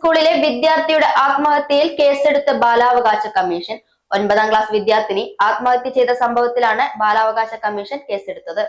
സ്കൂളിലെ വിദ്യാർത്ഥിയുടെ ആത്മഹത്യയിൽ കേസെടുത്ത ബാലാവകാശ കമ്മീഷൻ. ഒൻപതാം ക്ലാസ് വിദ്യാർത്ഥിനി ആത്മഹത്യ ചെയ്ത സംഭവത്തിലാണ് ബാലാവകാശ കമ്മീഷൻ കേസെടുത്തത്.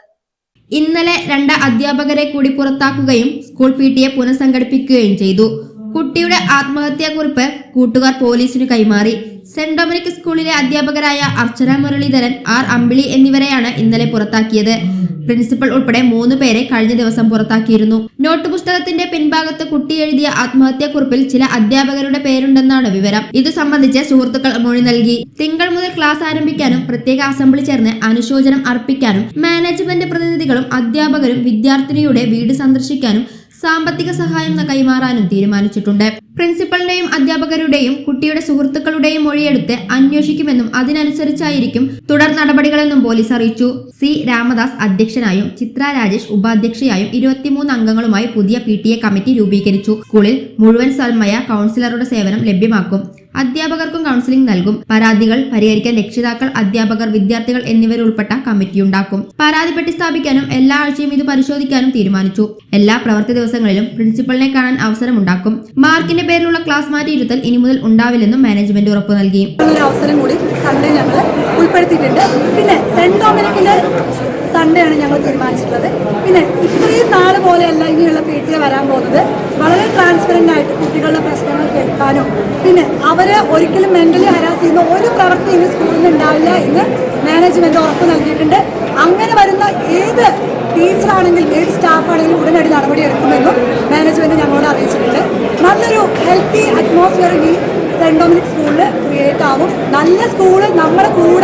ഇന്നലെ രണ്ട് അധ്യാപകരെ കൂടി പുറത്താക്കുകയും സ്കൂൾ പി ടിയെ പുനഃസംഘടിപ്പിക്കുകയും ചെയ്തു. കുട്ടിയുടെ ആത്മഹത്യാക്കുറിപ്പ് കൂട്ടുകാർ പോലീസിന് കൈമാറി. സെന്റ് ഡൊമിനിക് സ്കൂളിലെ അധ്യാപകരായ അർച്ചന മുരളീധരൻ ആർ അമ്പിളി എന്നിവരെയാണ് ഇന്നലെ പുറത്താക്കിയത്. പ്രിൻസിപ്പൽ ഉൾപ്പെടെ മൂന്ന് പേരെ കഴിഞ്ഞ ദിവസം പുറത്താക്കിയിരുന്നു. നോട്ട് പുസ്തകത്തിന്റെ പിൻഭാഗത്ത് കുട്ടി എഴുതിയ ആത്മഹത്യാക്കുറിപ്പിൽ ചില അധ്യാപകരുടെ പേരുണ്ടെന്നാണ് വിവരം. ഇത് സംബന്ധിച്ച് സുഹൃത്തുക്കൾ മൊഴി നൽകി. തിങ്കൾ മുതൽ ക്ലാസ് ആരംഭിക്കാനും പ്രത്യേക അസംബ്ലി ചേർന്ന് അനുശോചനം അർപ്പിക്കാനും മാനേജ്മെന്റ് പ്രതിനിധികളും അധ്യാപകരും വിദ്യാർത്ഥിനിയുടെ വീട് സന്ദർശിക്കാനും സാമ്പത്തിക സഹായം കൈമാറാനും തീരുമാനിച്ചിട്ടുണ്ട്. പ്രിൻസിപ്പലിന്റെയും അധ്യാപകരുടെയും കുട്ടിയുടെ സുഹൃത്തുക്കളുടെയും മൊഴിയെടുത്ത് അന്വേഷിക്കുമെന്നും അതിനനുസരിച്ചായിരിക്കും തുടർ നടപടികളെന്നും പോലീസ് അറിയിച്ചു. സി. രാമദാസ് അധ്യക്ഷനായും ചിത്ര രാജേഷ് ഉപാധ്യക്ഷയായും ഇരുപത്തിമൂന്ന് അംഗങ്ങളുമായി പുതിയ പി കമ്മിറ്റി രൂപീകരിച്ചു. സ്കൂളിൽ മുഴുവൻ സൽമയ കൗൺസിലറുടെ സേവനം ലഭ്യമാക്കും. അധ്യാപകർക്കും കൗൺസിലിംഗ് നൽകും. പരാതികൾ പരിഹരിക്കാൻ രക്ഷിതാക്കൾ അധ്യാപകർ വിദ്യാർത്ഥികൾ എന്നിവരുൾപ്പെട്ട കമ്മിറ്റിയുണ്ടാക്കും പരാതി പെട്ടി സ്ഥാപിക്കാനും എല്ലാ ആഴ്ചയും ഇത് പരിശോധിക്കാനും തീരുമാനിച്ചു. എല്ലാ പ്രവൃത്തി ദിവസങ്ങളിലും പ്രിൻസിപ്പളിനെ കാണാൻ അവസരമുണ്ടാക്കും. മാർക്കിന്റെ പേരിലുള്ള ക്ലാസ് മാറ്റി ഇരുത്തൽ ഇനി മുതൽ ഉണ്ടാവില്ലെന്നും മാനേജ്മെന്റ് ഉറപ്പു നൽകി. അവസരം കൂടി ഞങ്ങൾ ഉൾപ്പെടുത്തിയിട്ടുണ്ട്. പിന്നെ സൺഡേ ആണ് ഞങ്ങൾ തീരുമാനിച്ചിട്ടുള്ളത്. പിന്നെ ഇത്രയും നാൾ പോലെയല്ല ഇനിയുള്ള പി ടി എ വരാൻ പോകുന്നത്. വളരെ ട്രാൻസ്പെറന്റ് ആയിട്ട് കുട്ടികളുടെ പ്രശ്നങ്ങൾ കേൾക്കാനും പിന്നെ അവരെ ഒരിക്കലും മെന്റലി ഹരാസ് ചെയ്യുന്ന ഒരു പ്രവൃത്തി ഇനി സ്കൂളിൽ നിന്ന് ഉണ്ടാവില്ല എന്ന് മാനേജ്മെന്റ് ഉറപ്പ് നൽകിയിട്ടുണ്ട്. അങ്ങനെ വരുന്ന ഏത് ടീച്ചറാണെങ്കിലും ഏത് സ്റ്റാഫാണെങ്കിലും ഉടനടി നടപടി എടുക്കുമെന്നും മാനേജ്മെന്റ് ഞങ്ങളോട് അറിയിച്ചിട്ടുണ്ട്. നല്ലൊരു ഹെൽത്തി അറ്റ്മോസ്ഫിയർ ഈ ഡൊമിനിക് സ്കൂളിൽ ക്രിയേറ്റ് ആവും. നല്ല സ്കൂൾ നമ്മുടെ കൂടെ